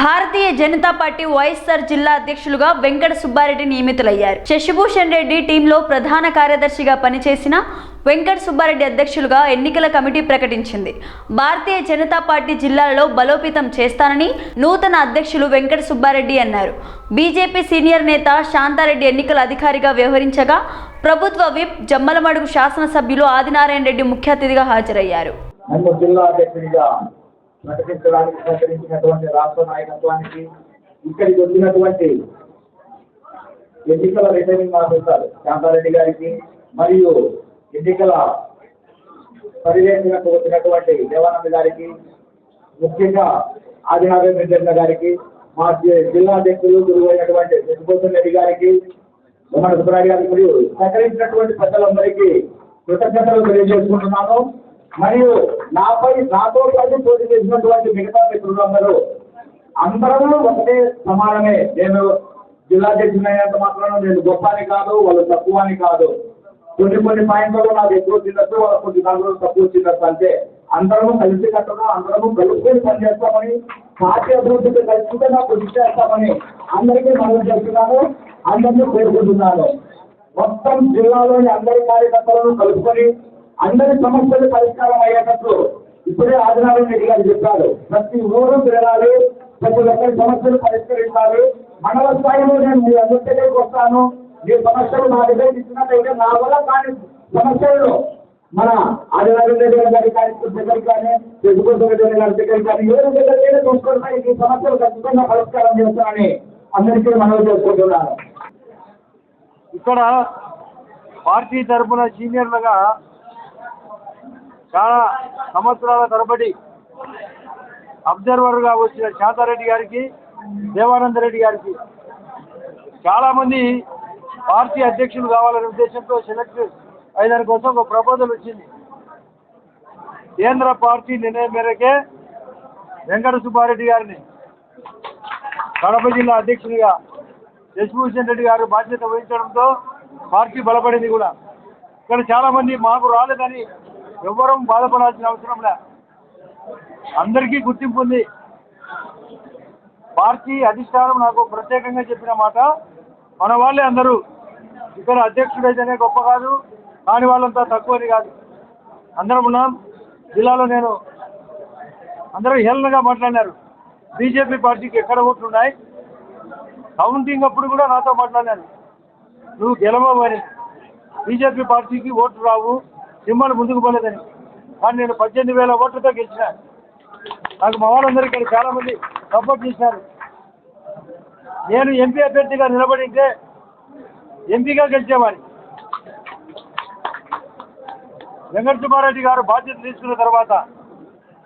Bharatiya Janata party YSR జిల్లా అధ్యక్షులుగా వెంకట సుబ్బారెడ్డి నియమితులయ్యారు. శశిభూషణ్ రెడ్డి టీంలో ప్రధాన కార్యదర్శిగా పనిచేసిన వెంకట సుబ్బారెడ్డి అధ్యక్షులుగా ఎన్నికల కమిటీ ప్రకటించింది. భారతీయ జనతా పార్టీ జిల్లాలలో బలోపేతం చేస్తానని నూతన అధ్యక్షులు వెంకట సుబ్బారెడ్డి అన్నారు. బీజేపీ సీనియర్ నేత శాంతారెడ్డి ఎన్నికల అధికారిగా వ్యవహరించగా ప్రభుత్వ విప్ జమ్మలమడుగు శాసనసభ్యులు ఆదినారాయణ రెడ్డి ముఖ్య అతిథిగా హాజరయ్యారు. జిల్లా అధ్యక్షుడిగా ప్రకటించడానికి సహకరించినటువంటి రాష్ట్ర నాయకత్వానికి ఇక్కడికి వచ్చినటువంటి ఎన్నికల రిటర్నింగ్ ఆఫీసర్ శాంతారెడ్డి గారికి మరియు ఎన్నికల పర్యవేక్షణకు వచ్చినటువంటి దేవానంద గారికి ముఖ్యంగా ఆదినారాయణ రెడ్డి గారికి మా జిల్లా అధ్యక్షులు గురువైనటువంటి అయినటువంటి రెడ్డి గారికి మన సుబ్రాడి గారికి మరియు సహకరించినటువంటి పెద్దలందరికీ కృతజ్ఞతలు తెలియజేసుకుంటున్నాను. మరియు నాపై నాతో పాటు పోటీ చేసినటువంటి మిగతా మిత్రులందరూ అందరూ ఒకటే సమానమే. నేను జిల్లా అధ్యక్షుడైనంత మాత్రం నేను గొప్ప అని కాదు వాళ్ళు తక్కువ అని కాదు. కొన్ని కొన్ని పాయింట్లలో నాకు ఎక్కువ వచ్చినట్టు వాళ్ళ కొన్ని దాంట్లో తక్కువ వచ్చినట్టు అంటే అందరము కలిసి కట్టడం అందరము కలుపుకొని పనిచేస్తామని పార్టీ అభివృద్ధికి నాకు కృషి చేస్తామని అందరికీ మనం చెప్తున్నాను అందరినీ కోరుకుంటున్నాను. మొత్తం జిల్లాలోని అందరి కార్యకర్తలను కలుపుకొని అందరి సమస్యలు పరిష్కారం అయ్యేటట్లు ఇప్పుడే ఆదినారాయణ రెడ్డి గారు చెప్పారు. ప్రతి ఊరు తిరగాలి ప్రతి ఒక్కరి సమస్యలు పరిష్కరించాలి. మండల స్థాయిలో నేను మీ అందరి దగ్గరికి వస్తాను. మీ సమస్యలు నా దగ్గరికి ఇచ్చినట్టయితే నా వల్ల కాని సమస్యలు మన ఆదినారాయణ రెడ్డి గారి గారి కార్యక్రమం కానీ తెలుగుకోసం రెడ్డి గారి దగ్గరికి కానీ ఎవరి దగ్గర చూసుకుంటే ఈ సమస్యలు ఖచ్చితంగా పరిష్కారం చేస్తానని అందరికీ మనవి చేసుకుంటున్నాను. ఇక్కడ పార్టీ తరఫున సీనియర్లుగా చాలా సంవత్సరాల తరబడి అబ్జర్వర్గా వచ్చిన శాంతారెడ్డి గారికి దేవానంద రెడ్డి గారికి చాలామంది పార్టీ అధ్యక్షులు కావాలనే ఉద్దేశంతో సెలెక్ట్ అయిన కోసం ఒక ప్రపోజల్ వచ్చింది. కేంద్ర పార్టీ నిర్ణయం మేరకే వెంకట సుబ్బారెడ్డి గారిని కడప జిల్లా అధ్యక్షునిగా యశ్భూషణ్ రెడ్డి గారు బాధ్యత వహించడంతో పార్టీ బలపడింది కూడా. ఇక్కడ చాలామంది మాకు రాలేదని ఎవ్వరం బాధపడాల్సిన అవసరం లే. అందరికీ గుర్తింపు ఉంది. పార్టీ అధిష్టానం నాకు ప్రత్యేకంగా చెప్పిన మాట మన వాళ్ళే అందరూ. ఇక్కడ అధ్యక్షుడైతేనే గొప్ప కాదు కాని వాళ్ళంతా తక్కువని కాదు. అందరం ఉన్నాం. జిల్లాలో నేను అందరూ హేళనగా మాట్లాడినారు. బీజేపీ పార్టీకి ఎక్కడ ఓట్లు ఉన్నాయి? కౌంటింగ్ అప్పుడు కూడా నాతో మాట్లాడినారు. నువ్వు గెలవని బీజేపీ పార్టీకి ఓట్లు రావు. సింహాలు ముందుకు పోలేదని. కానీ నేను పద్దెనిమిది వేల ఓట్లతో గెలిచిన. నాకు మా వాళ్ళందరూ ఇక్కడ చాలా మంది సపోర్ట్ చేశారు. నేను ఎంపీ అభ్యర్థిగా నిలబడింటే ఎంపీగా గెలిచేవాడిని. వెంకట సుబ్బారెడ్డి గారు బాధ్యత తీసుకున్న తర్వాత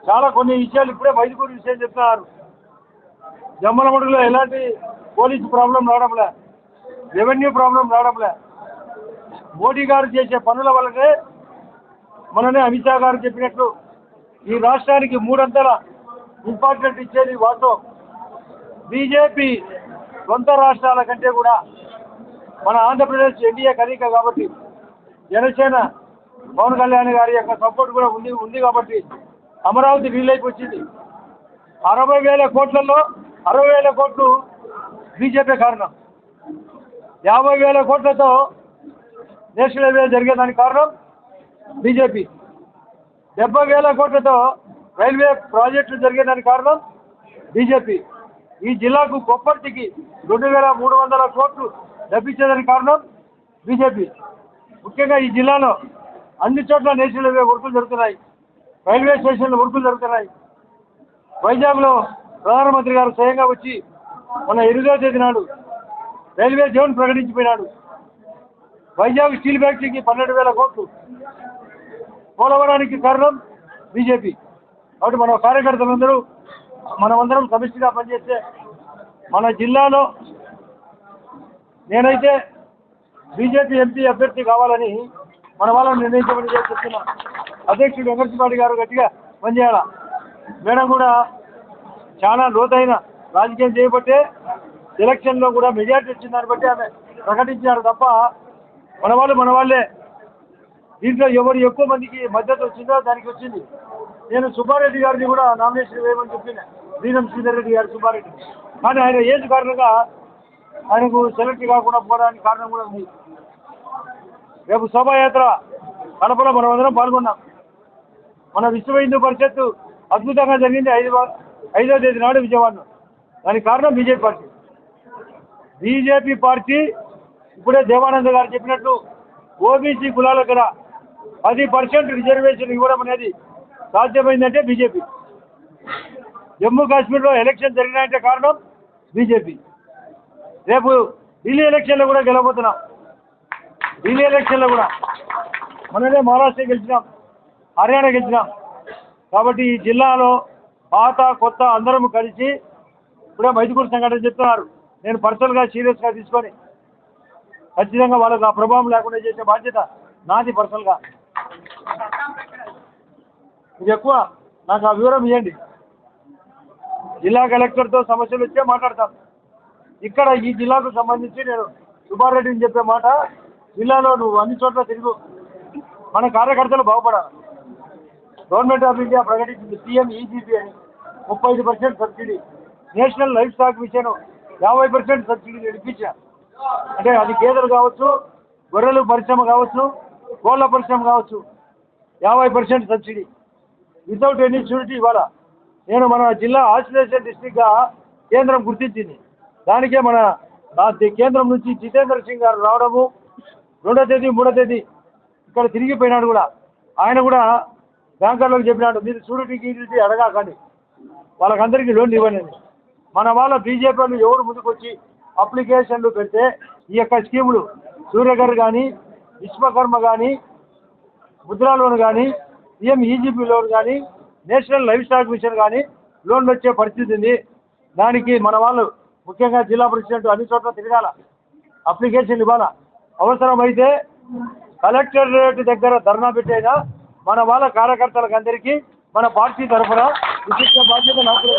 చాలా కొన్ని విషయాలు ఇప్పుడే వైద్యుడి విషయం చెప్తున్నారు. జమ్మలమడుగులో ఎలాంటి పోలీసు ప్రాబ్లం రావడంలే రెవెన్యూ ప్రాబ్లం రావడంలే. మోడీ గారు చేసే పనుల వల్లనే మననే అమిత్ షా గారు చెప్పినట్లు ఈ రాష్ట్రానికి మూడంతల ఇంపార్టెంట్ ఇచ్చేది వాస్తవం. బీజేపీ సొంత రాష్ట్రాల కంటే కూడా మన ఆంధ్రప్రదేశ్ ఎన్డీఏ కలయిక కాబట్టి జనసేన పవన్ కళ్యాణ్ గారి యొక్క సపోర్ట్ కూడా ఉంది ఉంది కాబట్టి అమరావతి వీలైకి వచ్చింది. అరవై వేల కోట్లలో అరవై వేల కోట్లు బీజేపీ కారణం. యాభై వేల కోట్లతో నేషనల్ హైవే జరిగేదానికి కారణం బీజేపీ. డెబ్బై వేల కోట్లతో రైల్వే ప్రాజెక్టులు జరిగేదానికి కారణం బీజేపీ. ఈ జిల్లాకు కొప్పర్తికి రెండు వేల మూడు వందల కోట్లు డబ్బిచ్చేదానికి కారణం బీజేపీ. ముఖ్యంగా ఈ జిల్లాలో అన్ని చోట్ల నేషనల్ హైవే వర్కులు జరుగుతున్నాయి. రైల్వే స్టేషన్లు వర్కులు జరుగుతున్నాయి. వైజాగ్లో ప్రధానమంత్రి గారు స్వయంగా వచ్చి మన ఎనిమిదో తేదీ నాడు రైల్వే జోన్ ప్రకటించిపోయినాడు. వైజాగ్ స్టీల్ ఫ్యాక్టరీకి పన్నెండు వేల కోట్లు పోలవరానికి కారణం బీజేపీ. కాబట్టి మన కార్యకర్తలందరూ మనమందరం సమిష్టిగా పనిచేస్తే మన జిల్లాలో నేనైతే బీజేపీ ఎంపీ అభ్యర్థి కావాలని మన వాళ్ళని నిర్ణయించమని చెప్తున్నా. అధ్యక్షుడు వెంకటపాటి గారు గట్టిగా పనిచేయాల? మేడం కూడా చాలా లోతైన రాజకీయం చేయబట్టే ఎలక్షన్లో కూడా మెజార్టీ వచ్చిన బట్టి ఆమె ప్రకటించారు తప్ప మన వాళ్ళు మన వాళ్ళే దీంట్లో ఎవరు ఎక్కువ మందికి మద్దతు వచ్చిందో దానికి వచ్చింది. నేను సుబ్బారెడ్డి గారిని కూడా నామినేషన్ వేయమని చెప్పిన. వీరం శ్రీధర్ రెడ్డి గారు సుబ్బారెడ్డి. కానీ ఆయన ఏజ్ కారణంగా ఆయనకు సెలెక్ట్ కాకుండా పోవడానికి కారణం కూడా ఉంది. రేపు శోభాయాత్ర కడపలో మనం అందరం పాల్గొన్నాం. మన విశ్వ హిందూ పరిషత్తు అద్భుతంగా జరిగింది ఐదు ఐదో తేదీ నాడు విజయవాడలో. దానికి కారణం బీజేపీ పార్టీ. బీజేపీ పార్టీ ఇప్పుడే దేవానంద గారు చెప్పినట్టు ఓబీసీ కులాలకు కూడా పది పర్సెంట్ రిజర్వేషన్ ఇవ్వడం అనేది సాధ్యమైందంటే బీజేపీ. జమ్మూ కాశ్మీర్లో ఎలక్షన్ జరిగినాయంటే కారణం బీజేపీ. రేపు ఢిల్లీ ఎలక్షన్లో కూడా గెలవబోతున్నాం. ఢిల్లీ ఎలక్షన్లో కూడా. మనమే మహారాష్ట్ర గెలిచినాం హర్యానా గెలిచినాం. కాబట్టి ఈ జిల్లాలో పాత కొత్త అందరం కలిసి ఇప్పుడే మైదుకూరు సంఘటన చెప్తున్నారు. నేను పర్సనల్గా సీరియస్గా తీసుకొని ఖచ్చితంగా వాళ్ళకు ఆ ప్రభావం లేకుండా చేసే బాధ్యత నాది పర్సనల్గా. ఇది ఎక్కువ. నాకు ఆ వివరం ఇవ్వండి జిల్లా కలెక్టర్తో సమస్యలు వచ్చే మాట్లాడతాను ఇక్కడ ఈ జిల్లాకు సంబంధించి నేను సుబ్బారెడ్డిని చెప్పే మాట జిల్లాలో నువ్వు అన్ని చోట్ల తిరుగు. మన కార్యకర్తలు బాగుపడాలి. గవర్నమెంట్ ఆఫ్ ఇండియా ప్రకటించింది సీఎం ఈజీపీ అని. ముప్పై ఐదు percent subsidy. National livestock mission యాభై పర్సెంట్ సబ్సిడీ నడిపించా అంటే అది గేదెలు కావచ్చు గొర్రెలు పరిశ్రమ కావచ్చు కోళ్ళ పరిశ్రమ కావచ్చు యాభై percent subsidy. Without any surety ఇవాళ నేను మన జిల్లా ఆసిలేషన్ డిస్టిక్గా కేంద్రం గుర్తించింది. దానికే మన కేంద్రం నుంచి జితేంద్ర సింగ్ గారు రావడము రెండో తేదీ మూడో తేదీ ఇక్కడ తిరిగిపోయినాడు కూడా. ఆయన కూడా బ్యాంకర్లకు చెప్పినాడు మీరు షూరిటీకి గిరిటీ అడగాకండి. వాళ్ళకందరికీ లోన్లు ఇవ్వనండి మన వాళ్ళ బీజేపీ వాళ్ళు ఎవరు ముందుకు వచ్చి అప్లికేషన్లు పెడితే ఈ యొక్క స్కీములు సూర్యగర్ కానీ విశ్వకర్మ కానీ ముద్రా లోన్ కానీ సీఎం ఈజీపీ లోన్ కానీ నేషనల్ లైఫ్ స్టాక్ మిషన్ కానీ లోన్లు వచ్చే పరిస్థితి ఉంది. దానికి మన వాళ్ళు ముఖ్యంగా జిల్లా ప్రెసిడెంట్ అన్ని చోట్ల తిరగాల. అప్లికేషన్ ఇవ్వాలా. అవసరమైతే కలెక్టరేట్ దగ్గర ధర్నా పెట్టైనా మన వాళ్ళ కార్యకర్తలకు అందరికీ మన పార్టీ తరఫున విశిష్ట బాధ్యత నాకు